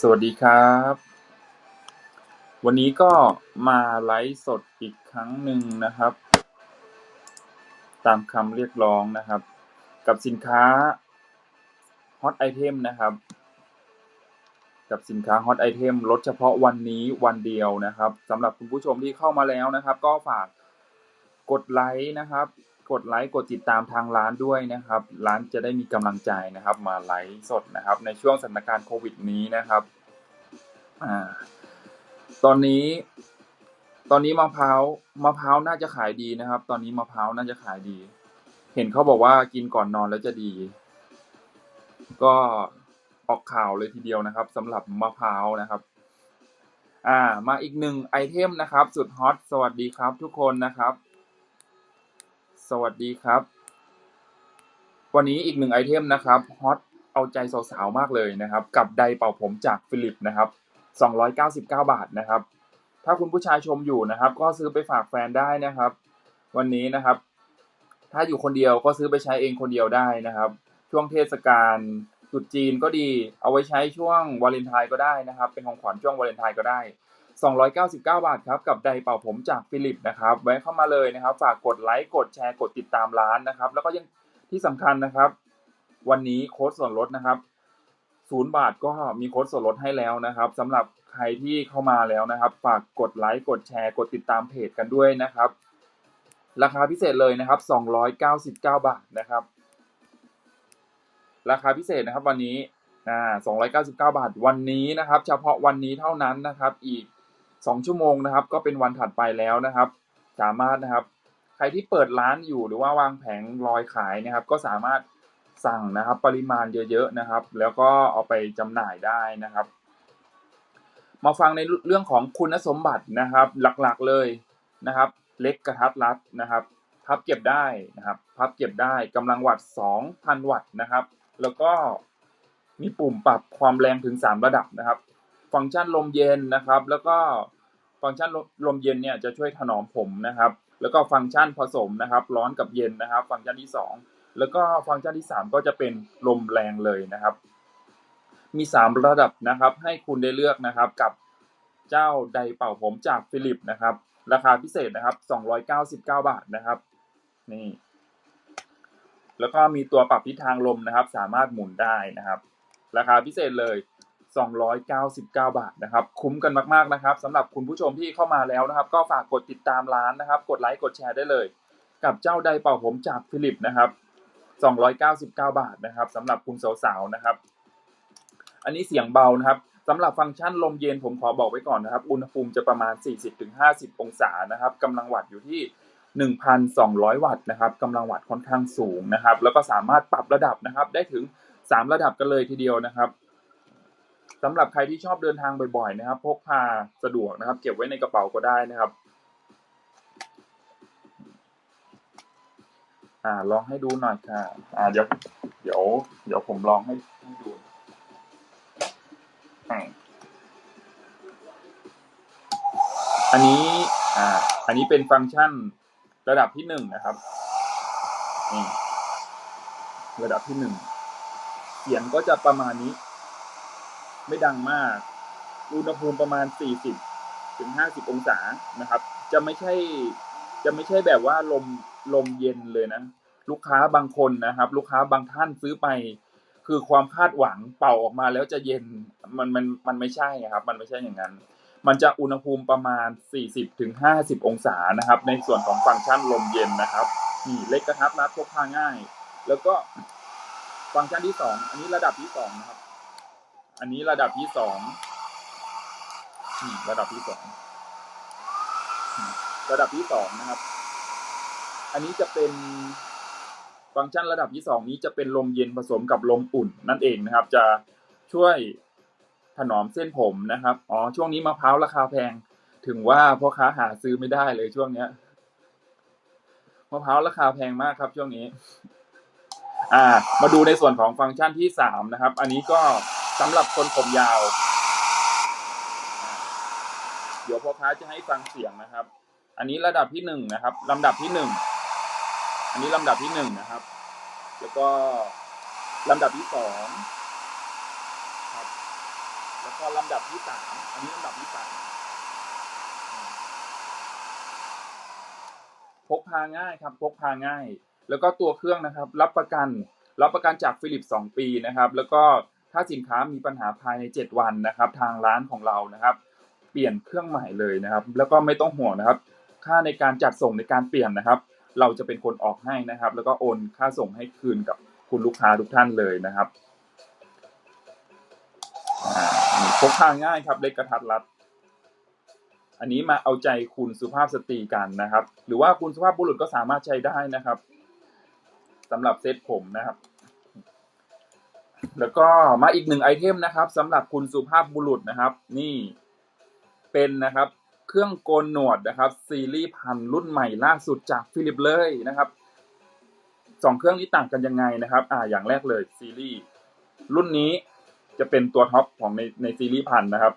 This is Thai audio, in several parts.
สวัสดีครับ วันนี้ก็มาไลฟ์สดอีกครั้งหนึ่งนะครับ ตามคำเรียกร้องนะครับ กับสินค้าฮอตไอเทมนะครับ กับสินค้าฮอตไอเทมลดเฉพาะวันนี้วันเดียวนะครับสำหรับคุณผู้ชมที่เข้ามาแล้วนะครับ ก็ฝากกดไลค์นะครับ กดไลค์กดติดตามทางร้านด้วยนะครับ ร้านจะได้มีกำลังใจนะครับ มาไลฟ์สดนะครับ ในช่วงสถานการณ์โควิดนี้นะครับอ่าตอนนี้ ตอนนี้มะพร้าวมะพร้าวน่าจะขายดีนะครับ ตอนนี้มะพร้าวน่าจะขายดี เห็นเขาบอกว่ากินก่อนนอนแล้วจะดี ก็ออกข่าวเลยทีเดียวนะครับสำหรับมะพร้าวนะครับ อ่า มาอีกหนึ่งไอเทมนะครับ สุดฮอตสวัสดีครับทุกคนนะครับ สวัสดีครับ วันนี้อีกหนึ่งไอเทมนะครับฮอตเอาใจสาวๆมากเลยนะครับ กับไดร์เป่าผมจากฟิลิปนะครับ299 บาทนะครับ ถ้าคุณผู้ชายชมอยู่นะครับ ก็ซื้อไปฝากแฟนได้นะครับ วันนี้นะครับ ถ้าอยู่คนเดียวก็ซื้อไปใช้เองคนเดียวได้นะครับ ช่วงเทศกาลตรุษจีนก็ดี เอาไว้ใช้ช่วงวาเลนไทน์ก็ได้นะครับ เป็นของขวัญช่วงวาเลนไทน์ก็ได้ 299 บาทครับกับไดเป่าผมจากฟิลิปนะครับแวะเข้ามาเลยนะครับ ฝากกดไลค์กดแชร์กดติดตามร้านนะครับ แล้วก็ยังที่สำคัญนะครับ วันนี้โค้ดส่วนลดนะครับศูนย์บาทก็มีโค้ดส่วนลดให้แล้วนะครับสำหรับใครที่เข้ามาแล้วนะครับ ฝากกดไลค์กดแชร์กดติดตามเพจกันด้วยนะครับ ราคาพิเศษเลยนะครับ 299 บาทนะครับ ราคาพิเศษนะครับ วันนี้อ่า299 บาทวันนี้นะครับ เฉพาะวันนี้เท่านั้นนะครับ อีก 2 ชั่วโมงนะครับ ก็เป็นวันถัดไปแล้วนะครับ สามารถนะครับ ใครที่เปิดร้านอยู่หรือว่าวางแผงลอยขายนะครับ ก็สามารถสั่งนะครับ ปริมาณเยอะๆนะครับ แล้วก็เอาไปจำหน่ายได้นะครับ มาฟังในเรื่องของคุณสมบัตินะครับ หลักๆเลยนะครับ เล็กกระทัดรัดนะครับ พับเก็บได้นะครับ พับเก็บได้กำลังวัตต์2,000 วัตต์นะครับ แล้วก็มีปุ่มปรับความแรงถึง 3 ระดับนะครับ ฟังก์ชันลมเย็นนะครับ แล้วก็ ฟังก์ชันลมเย็นเนี่ยจะช่วยถนอมผมนะครับ แล้วก็ฟังก์ชันผสมนะครับ ร้อนกับเย็นนะครับ ฟังก์ชันที่ 2 แล้วก็ฟังก์ชันที่ 3 ก็จะเป็นลมแรงเลยนะครับ มี 3 ระดับนะครับ ให้คุณได้เลือกนะครับกับเจ้าไดเป่าผมจากฟิลิปนะครับ ราคาพิเศษนะครับ 299 บาทนะครับนี่แล้วก็มีตัวปรับทิศทางลมนะครับ สามารถหมุนได้นะครับ ราคาพิเศษเลย 299 บาทนะครับ คุ้มกันมากๆนะครับสำหรับคุณผู้ชมที่เข้ามาแล้วนะครับ ก็ฝากกดติดตามร้านนะครับ กดไลค์กดแชร์ได้เลย กับเจ้าไดเป่าผมจากฟิลิปนะครับ 299 บาทนะครับสำหรับคุณสาวๆนะครับ อันนี้เสียงเบานะครับสำหรับฟังก์ชันลมเย็นผมขอบอกไว้ก่อนนะครับ อุณหภูมิจะประมาณ 40-50 องศานะครับกำลังวัตต์อยู่ที่1,200 วัตต์นะครับกำลังวัตต์ค่อนข้างสูงนะครับ แล้วก็สามารถปรับระดับนะครับ ได้ถึง 3 ระดับกันเลยทีเดียวนะครับ สำหรับใครที่ชอบเดินทางบ่อยๆนะครับ พกพาสะดวกนะครับ เก็บไว้ในกระเป๋าก็ได้นะครับอ่าลองให้ดูหน่อยค่ะ อ่าเดี๋ยวเดี๋ยว เดี๋ยวผมลองให้ให้ดูอันนี้ อ่า อันนี้เป็นฟังก์ชันระดับที่หนึ่งนะครับนี่ระดับที่หนึ่งเสียงก็จะประมาณนี้ ไม่ดังมาก อุณหภูมิประมาณ 40ถึง50 องศานะครับ จะไม่ใช่จะไม่ใช่แบบว่าลมลมเย็นเลยนะ ลูกค้าบางคนนะครับ ลูกค้าบางท่านซื้อไป คือความคาดหวังเป่าออกมาแล้วจะเย็นมันมันมันไม่ใช่ครับ มันไม่ใช่อย่างนั้น มันจะอุณหภูมิประมาณ 40ถึง50 องศานะครับ ในส่วนของฟังก์ชันลมเย็นนะครับนี่เล็กกระทับรัดพกพาง่าย แล้วก็ฟังก์ชันที่สองอันนี้ระดับที่สองนะครับ อันนี้ระดับที่สองระดับที่สองระดับที่สองนะครับ อันนี้จะเป็นฟังก์ชันระดับที่สองนี้จะเป็นลมเย็นผสมกับลมอุ่นนั่นเองนะครับ จะช่วยถนอมเส้นผมนะครับ อ๋อ ช่วงนี้มะพร้าวราคาแพง ถึงว่าพ่อค้าหาซื้อไม่ได้เลยช่วงเนี้ย มะพร้าวราคาแพงมากครับช่วงนี้ อ่า มาดูในส่วนของฟังก์ชันที่สามนะครับ อันนี้ก็ สำหรับคนผมยาว เดี๋ยวพ่อค้าจะให้ฟังเสียงนะครับ อันนี้ระดับที่หนึ่งนะครับลำดับที่หนึ่งอันนี้ลำดับที่หนึ่งนะครับ แล้วก็ลำดับที่สองครับ แล้วก็ลำดับที่สามอันนี้ลำดับที่สามพกพาง่ายครับพกพาง่าย แล้วก็ตัวเครื่องนะครับ รับประกัน รับประกันจากฟิลิปสองปีนะครับ แล้วก็ ถ้าสินค้ามีปัญหาภายในเจ็ดวันนะครับ ทางร้านของเรานะครับ เปลี่ยนเครื่องใหม่เลยนะครับ แล้วก็ไม่ต้องห่วงนะครับ ค่าในการจัดส่งในการเปลี่ยนนะครับ เราจะเป็นคนออกให้นะครับ แล้วก็โอนค่าส่งให้คืนกับคุณลูกค้าทุกท่านเลยนะครับพกพาง่ายครับเล็กกระทัดรัด อันนี้มาเอาใจคุณสุภาพสตรีกันนะครับ หรือว่าคุณสุภาพบุรุษก็สามารถใช้ได้นะครับสำหรับเซตผมนะครับ แล้วก็มาอีกหนึ่งไอเทมนะครับสำหรับคุณสุภาพบุรุษนะครับ นี่เป็นนะครับ เครื่องโกนหนวดนะครับ ซีรีส์พันรุ่นใหม่ล่าสุดจากฟิลิปเลยนะครับสองเครื่องนี้ต่างกันยังไงนะครับ อ่าอย่างแรกเลยซีรีส์รุ่นนี้จะเป็นตัวท็อปของในในซีรีส์พันนะครับ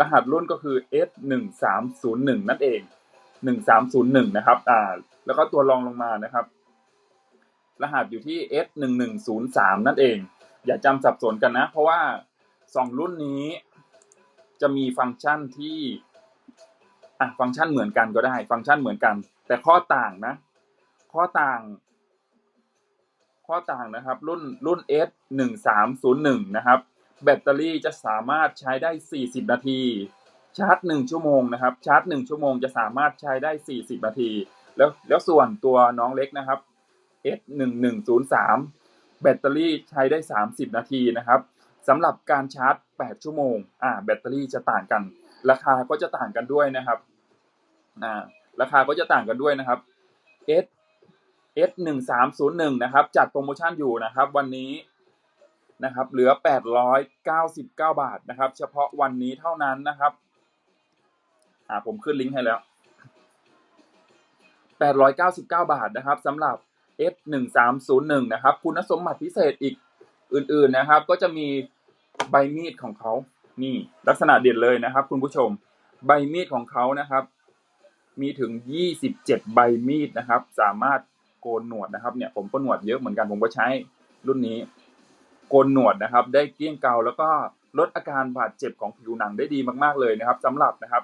รหัสรุ่นก็คือ S หนึ่งสามศูนย์หนึ่งนั่นเองหนึ่งสามศูนย์หนึ่งนะครับ อ่า แล้วก็ตัวรองลงมานะครับ รหัสอยู่ที่ S หนึ่งหนึ่งศูนย์สามนั่นเอง อย่าจำสับสนกันนะ เพราะว่าสองรุ่นนี้จะมีฟังก์ชันที่อะฟังก์ชันเหมือนกันก็ได้ ฟังก์ชันเหมือนกัน แต่ข้อต่างนะ ข้อต่าง ข้อต่างนะครับ รุ่นรุ่น S หนึ่งสามศูนย์หนึ่งนะครับ แบตเตอรี่จะสามารถใช้ได้ 40 นาที ชาร์จ 1 ชั่วโมงนะครับ ชาร์จ 1 ชั่วโมงจะสามารถใช้ได้ 40 นาที แล้วแล้วส่วนตัวน้องเล็กนะครับ S 1 1 0 3 แบตเตอรี่ใช้ได้ 30 นาทีนะครับสำหรับการชาร์จ 8 ชั่วโมงอ่าแบตเตอรี่จะต่างกัน ราคาก็จะต่างกันด้วยนะครับอ่าราคาก็จะต่างกันด้วยนะครับ S S 1 3 0 1นะครับ จัดโปรโมชั่นอยู่นะครับ วันนี้นะครับ เหลือ 899 บาทนะครับ เฉพาะวันนี้เท่านั้นนะครับอ่าผมขึ้นลิงก์ให้แล้ว 899 บาทนะครับสำหรับ S 1 3 0 1 นะครับ คุณสมบัติพิเศษอีกอื่นๆนะครับ ก็จะมีใบมีดของเขานี่ลักษณะเด่นเลยนะครับ คุณผู้ชมใบมีดของเขานะครับ มีถึง 27 ใบมีดนะครับ สามารถโกนหนวดนะครับ เนี่ยผมก็หนวดเยอะเหมือนกันผมก็ใช้รุ่นนี้ โกนหนวดนะครับ ได้เกลี้ยงเกาแล้วก็ลดอาการบาดเจ็บของผิวหนังได้ดีมากๆเลยนะครับสำหรับนะครับ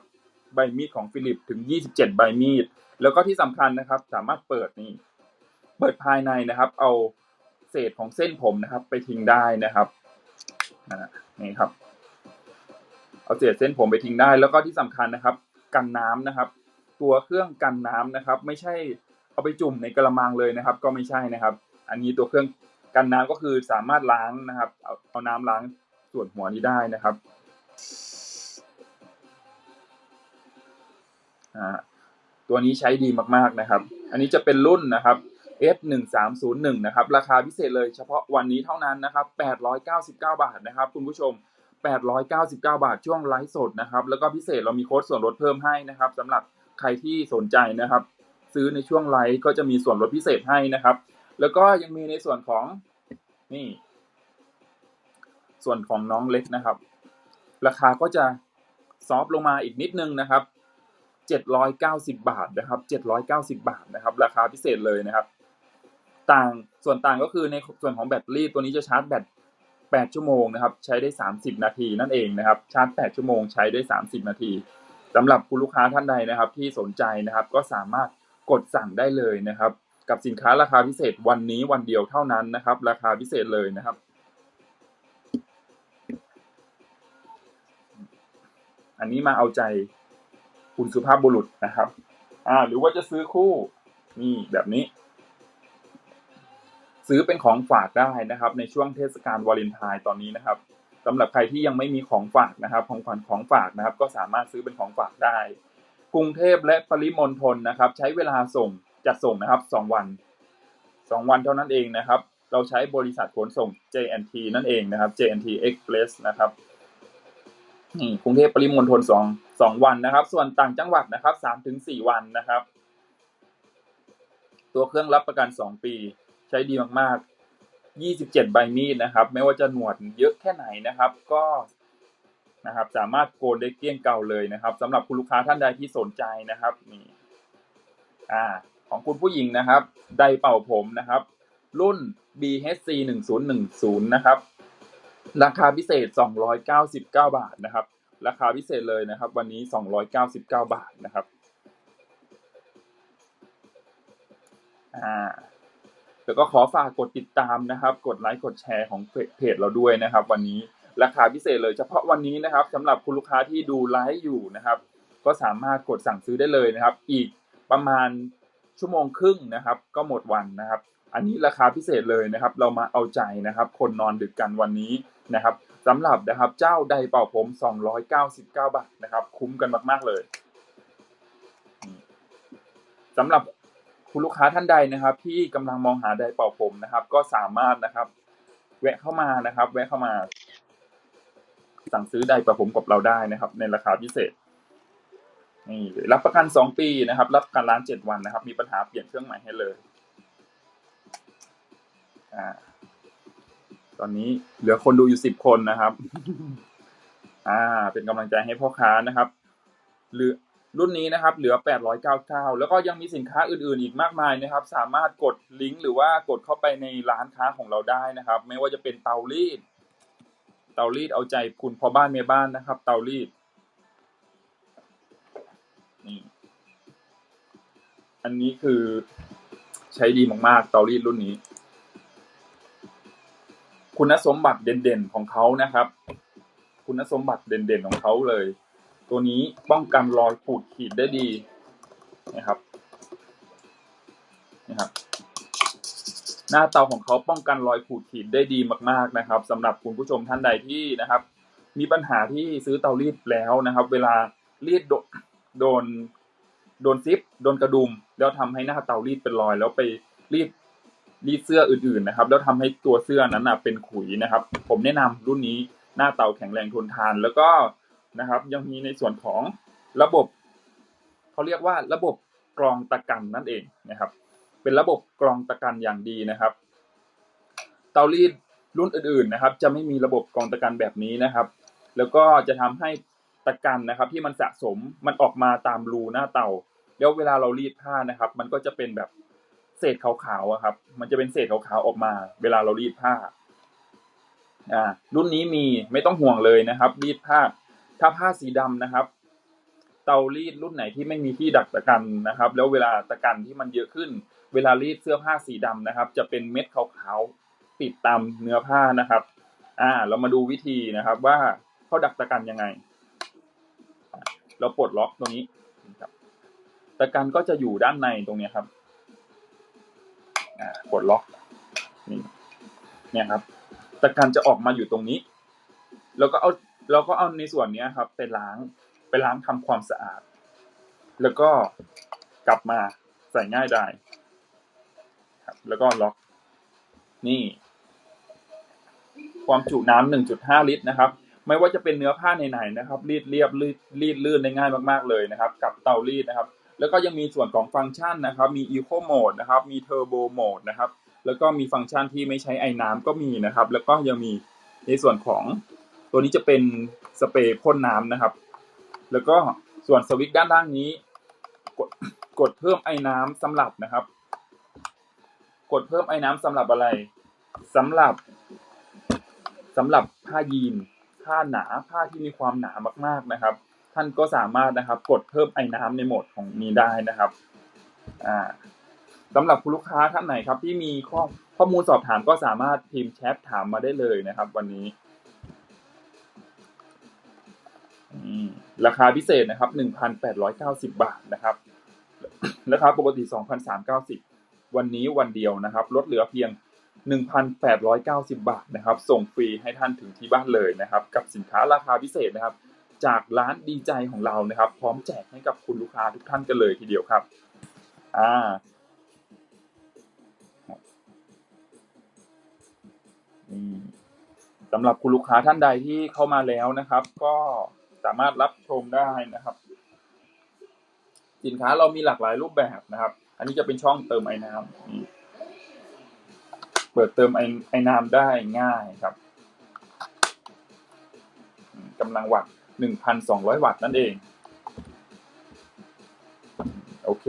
ใบมีดของฟิลิปถึง 27 ใบมีด แล้วก็ที่สำคัญนะครับ สามารถเปิดนี่ เปิดภายในนะครับ เอาเศษของเส้นผมนะครับ ไปทิ้งได้นะครับนี่ครับ เอาเศษเส้นผมไปทิ้งได้ แล้วก็ที่สำคัญนะครับ กันน้ำนะครับ ตัวเครื่องกันน้ำนะครับ ไม่ใช่เอาไปจุ่มในกระมังเลยนะครับ ก็ไม่ใช่นะครับ อันนี้ตัวเครื่องกันน้ำก็คือสามารถล้างนะครับ เอาเอาน้ำล้างส่วนหัวนี้ได้นะครับตัวนี้ใช้ดีมากๆนะครับ อันนี้จะเป็นรุ่นนะครับ F 1 3 0 1 นะครับ ราคาพิเศษเลยเฉพาะวันนี้เท่านั้นนะครับ 899 บาทนะครับ คุณผู้ชม 899 บาทช่วงไลฟ์สดนะครับ แล้วก็พิเศษเรามีโค้ดส่วนลดเพิ่มให้นะครับสำหรับใครที่สนใจนะครับ ซื้อในช่วงไลฟ์ก็จะมีส่วนลดพิเศษให้นะครับ แล้วก็ยังมีในส่วนของนี่ ส่วนของน้องเล็กนะครับ ราคาก็จะซอฟลงมาอีกนิดนึงนะครับ790 บาทนะครับ790 บาทนะครับ ราคาพิเศษเลยนะครับ ต่างส่วนต่างก็คือในส่วนของแบตเตอรี่ตัวนี้จะชาร์จแบต 8 ชั่วโมงนะครับ ใช้ได้ 30 นาทีนั่นเองนะครับ ชาร์จ 8 ชั่วโมงใช้ได้ 30 นาทีสำหรับคุณลูกค้าท่านใดนะครับ ที่สนใจนะครับก็สามารถกดสั่งได้เลยนะครับ กับสินค้าราคาพิเศษวันนี้วันเดียวเท่านั้นนะครับ ราคาพิเศษเลยนะครับอันนี้มาเอาใจคุณสุภาพบุรุษนะครับ อ่า หรือว่าจะซื้อคู่ นี่แบบนี้ ซื้อเป็นของฝากได้นะครับ ในช่วงเทศกาลวาเลนไทน์ตอนนี้นะครับสำหรับใครที่ยังไม่มีของฝากนะครับ ของขวัญของฝากนะครับ ก็สามารถซื้อเป็นของฝากได้ กรุงเทพและปริมณฑลนะครับ ใช้เวลาส่งจัดส่งนะครับสองวันสองวันเท่านั้นเองนะครับ เราใช้บริษัทขนส่ง JNT นั่นเองนะครับ JNT Express นะครับนี่กรุงเทพปริมณฑลสองสองวันนะครับ ส่วนต่างจังหวัดนะครับสามถึงสี่วันนะครับ ตัวเครื่องรับประกันสองปี ใช้ดีมากๆยี่สิบเจ็ดใบมีดนะครับ ไม่ว่าจะหนวดเยอะแค่ไหนนะครับ ก็นะครับ สามารถโกนได้เกลี้ยงเก่าเลยนะครับสำหรับคุณลูกค้าท่านใดที่สนใจนะครับนี่อ่า ของคุณผู้หญิงนะครับ ไดเป่าผมนะครับ รุ่น BHC 1010นะครับ ราคาพิเศษ 299 บาทนะครับ ราคาพิเศษเลยนะครับ วันนี้ 299 บาทนะครับ อ่า แล้วก็ขอฝากกดติดตามนะครับ กดไลค์กดแชร์ของเพจเราด้วยนะครับ วันนี้ราคาพิเศษเลยเฉพาะวันนี้นะครับสำหรับคุณลูกค้าที่ดูไลฟ์อยู่นะครับ ก็สามารถกดสั่งซื้อได้เลยนะครับ อีกประมาณชั่วโมงครึ่งนะครับ ก็หมดวันนะครับ อันนี้ราคาพิเศษเลยนะครับ เรามาเอาใจนะครับ คนนอนดึกกันวันนี้นะครับสำหรับนะครับเจ้าใดเป่าผม 299 บาทนะครับ คุ้มกันมาก ๆ เลยสำหรับ คุณลูกค้าท่านใดนะครับ ที่กำลังมองหาไดร์เป่าผมนะครับ ก็สามารถนะครับ แวะเข้ามานะครับ แวะเข้ามา สั่งซื้อไดร์เป่าผมกับเราได้นะครับ ในราคาพิเศษนี่รับประกันสองปีนะครับ รับประกันร้านเจ็ดวันนะครับ มีปัญหาเปลี่ยนเครื่องใหม่ให้เลยอ่าตอนนี้เหลือคนดูอยู่สิบคนนะครับ อ่า เป็นกำลังใจให้พ่อค้านะครับ หรือ รุ่นนี้นะครับเหลือ 899 แล้วก็ยังมีสินค้าอื่นๆ อีกมากมายนะครับ สามารถกดลิงก์หรือว่ากดเข้าไปในร้านค้าของเราได้นะครับ ไม่ว่าจะเป็นเตารีด เตารีดเอาใจคุณพ่อบ้านแม่บ้านนะครับ เตารีดนี่อันนี้คือใช้ดีมากๆ เตารีดรุ่นนี้ คุณสมบัติเด่นๆของเขานะครับ คุณสมบัติเด่นๆของเขาเลย ตัวนี้ป้องกันรอยขูดขีดได้ดีนะครับนะครับ หน้าเตาของเขาป้องกันรอยขูดขีดได้ดีมาก ๆนะครับสำหรับคุณผู้ชมท่านใดที่นะครับ มีปัญหาที่ซื้อเตารีดแล้วนะครับ เวลารีดโดนโดนซิปโดนกระดุม แล้วทำให้หน้าเตารีดเป็นรอย แล้วไปรีดรีดเสื้ออื่นๆนะครับ แล้วทำให้ตัวเสื้อนั้นนะเป็นขุยนะครับ ผมแนะนำรุ่นนี้หน้าเตาแข็งแรงทนทาน แล้วก็ นะครับ ยังมีในส่วนของระบบเขาเรียกว่าระบบกรองตะกันนั่นเองนะครับ เป็นระบบกรองตะกันอย่างดีนะครับ เตารีดรุ่นอื่นๆนะครับ จะไม่มีระบบกรองตะกันแบบนี้นะครับ แล้วก็จะทำให้ตะกันนะครับ ที่มันสะสมมันออกมาตามรูหน้าเตาแล้วเวลาเรารีดผ้านะครับ มันก็จะเป็นแบบเศษขาวๆครับ มันจะเป็นเศษขาวๆออกมา เวลาเรารีดผ้า อ่า รุ่นนี้มีไม่ต้องห่วงเลยนะครับ รีดผ้า ถ้าผ้าสีดำนะครับ เตารีดรุ่นไหนที่ไม่มีที่ดักตะกันนะครับ แล้วเวลาตะกันที่มันเยอะขึ้น เวลารีดเสื้อผ้าสีดำนะครับ จะเป็นเม็ดขาวๆติดตามเนื้อผ้านะครับ อ่า เรามาดูวิธีนะครับ ว่าเขาดักตะกันยังไง เราปลดล็อกตรงนี้ครับตะกันก็จะอยู่ด้านในตรงนี้ครับอ่าปลดล็อกนี่เนี่ยครับ ตะกันจะออกมาอยู่ตรงนี้ แล้วก็เอา เราก็เอาในส่วนนี้ครับ ไปล้างไปล้างทำความสะอาด แล้วก็กลับมาใส่ง่ายได้ครับ แล้วก็ล็อก นี่ ความจุน้ำหนึ่งจุดห้าลิตรนะครับ ไม่ว่าจะเป็นเนื้อผ้าไหนๆนะครับ รีดเรียบรีดรีดลื่นได้ง่ายมากๆเลยนะครับ กับเตารีดนะครับ แล้วก็ยังมีส่วนของฟังก์ชันนะครับ มี Eco Mode นะครับ มี Turbo Mode นะครับ แล้วก็มีฟังก์ชันที่ไม่ใช้ไอ้น้ำก็มีนะครับ แล้วก็ยังมีในส่วนของ ตัวนี้จะเป็นสเปรย์พ่นน้ำนะครับ แล้วก็ส่วนสวิตช์ด้านล่างนี้ กดกดเพิ่มไอ้น้ำสำหรับนะครับ กดเพิ่มไอ้น้ำสำหรับอะไรสำหรับสำหรับผ้ายีนผ้าหนาผ้าที่มีความหนามาก ๆนะครับ ท่านก็สามารถนะครับ กดเพิ่มไอ้น้ำในโหมดของนี้ได้นะครับอ่าสำหรับคุณลูกค้าท่านไหนครับ ที่มีข้อข้อมูลสอบถามก็สามารถพิมพ์แชทถามมาได้เลยนะครับ วันนี้ ราคาพิเศษนะครับหนึ่งพันแปดร้อยเก้าสิบาทนะครับ ราคาปกติสองพันสามเก้าสิบวันนี้วันเดียวนะครับ ลดเหลือเพียงหนึ่งพันแปดร้อยเก้าสิบาทนะครับ ส่งฟรีให้ท่านถึงที่บ้านเลยนะครับ กับสินค้าราคาพิเศษนะครับ จากร้านดีใจของเรานะครับ พร้อมแจกให้กับคุณลูกค้าทุกท่านกันเลยทีเดียวครับ อ่าสำหรับคุณลูกค้าท่านใดที่เข้ามาแล้วนะครับ ก็ สามารถรับชมได้นะครับ สินค้าเรามีหลากหลายรูปแบบนะครับ อันนี้จะเป็นช่องเติมไอ้น้ำเปิดเติมไอ้ไอ้น้ำได้ง่ายครับกำลังวัตต์หนึ่งพันสองร้อยวัตต์นั่นเอง โอเค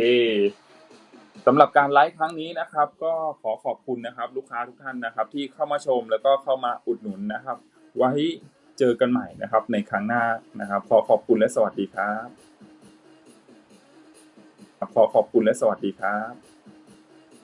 สำหรับการไลฟ์ครั้งนี้นะครับ ก็ขอขอบคุณนะครับ ลูกค้าทุกท่านนะครับ ที่เข้ามาชมแล้วก็เข้ามาอุดหนุนนะครับ ไว้ เจอกันใหม่นะครับ ในครั้งหน้านะครับ ขอขอบคุณและสวัสดีครับ ขอขอบคุณและสวัสดีครับ